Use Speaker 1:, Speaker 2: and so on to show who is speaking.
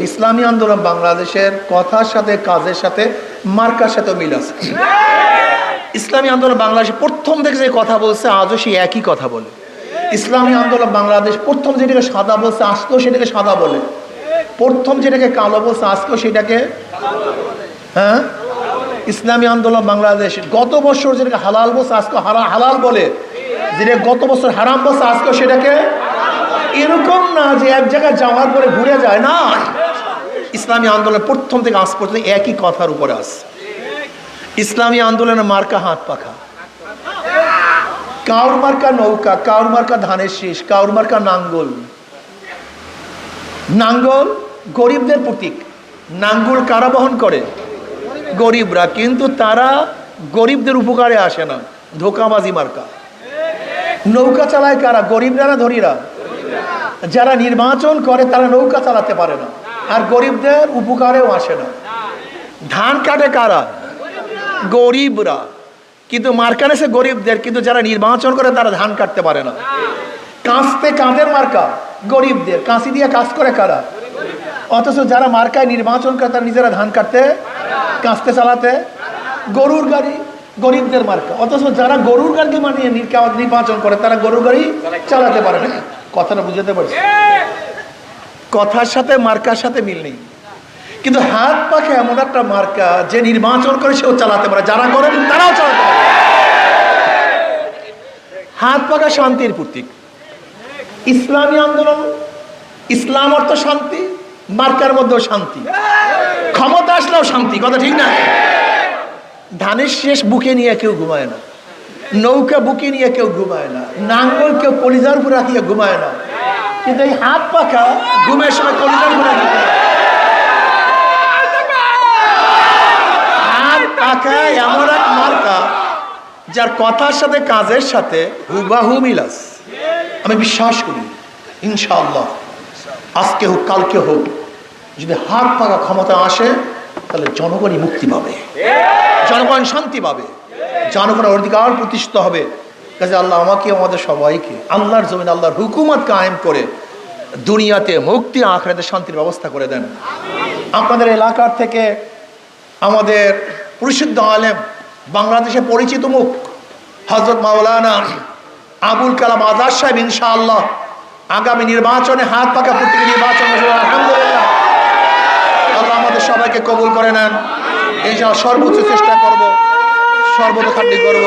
Speaker 1: ইসলামী আন্দোলন বাংলাদেশের কথার সাথে, কাজের সাথে, মার্কার সাথে মিল আছে। ইসলামী আন্দোলন বাংলাদেশে প্রথম থেকে যে কথা বলছে, আজও সে একই কথা বলে। ইসলামী আন্দোলন বাংলাদেশ প্রথম যেটাকে সাদা বলছে, আজকেও সেটাকে সাদা বলে। প্রথম যেটাকে কালো বলছে, আজকেও সেটাকে হ্যাঁ? ইসলামী আন্দোলন বাংলাদেশ গত বছর যেটাকে হালাল বলছে আজকে হালাল বলে। যেটা গত বছর হারাম বলছে আজকে সেটাকে, এরকম না যে এক জায়গায় যাওয়ার পরে ঘুরে যায়, না। ইসলামী আন্দোলন প্রথম থেকে আজ পর্যন্ত একই কথার উপরে আসে ইসলামী আন্দোলনের মার্কা হাত পাখা। কাউর মার্কা নৌকা, কাউর মার্কা ধানের শীষ, কাউর মার্কা নাঙ্গল। নাঙ্গল গরিবদের প্রতীক। নাঙ্গল কারা বহন করে? গরিবরা। কিন্তু তারা গরিবদের উপকারে আসে না। ধোকাবাজি মার্কা। নৌকা চালায় কারা? গরিবরা না ধনীরা? যারা নির্বাচন করে তারা নৌকা চালাতে পারে না। আর গরিবদের উপকারেও আসে না। ধান কাটে কারা? গরিবরা। কিন্তু মার্কান এসে গরিবদের, কিন্তু যারা নির্বাচন করে তারা ধান কাটতে পারে না। কাঁচতে কাঁদের মার্কা? গরিবদের। কাঁচি দিয়ে কাজ করে কারা? অথচ যারা মার্কায় নির্বাচন করে তারা নিজেরা ধান কাটতে, কাঁচতে চালাতে। গরুর গাড়ি গরিবদের মার্কা। অথচ যারা গরুর গাড়ি মানিয়ে নির্বাচন করে তারা গরুর গাড়ি চালাতে পারে না। কথাটা বুঝাতে পারছি? কথার সাথে, মার্কার সাথে মিল নেই। কিন্তু হাত পাখে এমন একটা মার্কা যে নির্বাচন করে সেও চালাতে পারে। যারা করেন, তারাও চালাতে পারে। হাত পাখা শান্তির প্রতীক। ইসলামী আন্দোলন, ইসলাম অর্থ শান্তি, মার্কার মধ্যেও শান্তি। ক্ষমতা আসলেও শান্তি, কথা ঠিক না? ধানের শেষ বুকে নিয়ে কেউ ঘুমায় না। নৌকা বুকে নিয়ে কেউ ঘুমায় না। নাঙ্গল কেউ কলিজার উপরে রাখিয়ে ঘুমায় না। কিন্তু এই হাত পাখা ঘুমের সময় উপরে রাখি হাত পাখা এমন এক মার্কা যার কথার সাথে কাজের সাথে হুবাহু মিলাস আমি বিশ্বাস করি, ইনশাআল্লাহ, আজকে হোক, কালকে হোক, যদি হাত পাকা ক্ষমতা আসে, তাহলে জনগণই মুক্তি পাবে। জনগণ শান্তি পাবে। জনগণের অধিকার প্রতিষ্ঠিত হবে। কাজে আল্লাহ আমাকে আমাদের সবাইকে আল্লাহর জমিন আল্লাহর হুকুমত কায়েম করে দুনিয়াতে মুক্তি আখড়াতে শান্তির ব্যবস্থা করে দেন। আপনাদের এলাকার থেকে আমাদের পরিশুদ্ধ আলেম, বাংলাদেশে পরিচিত মুখ হজরত মাওলানা আবুল কালাম আজাদ সাহেব, ইনশাআল্লাহ আগামী নির্বাচনে হাত পাকা প্রতীক নির্বাচন আল্লাহ আমাদের সবাইকে কবুল করে নেন। এই সর্বোচ্চ চেষ্টা করব সর্বতখান্ডি করব।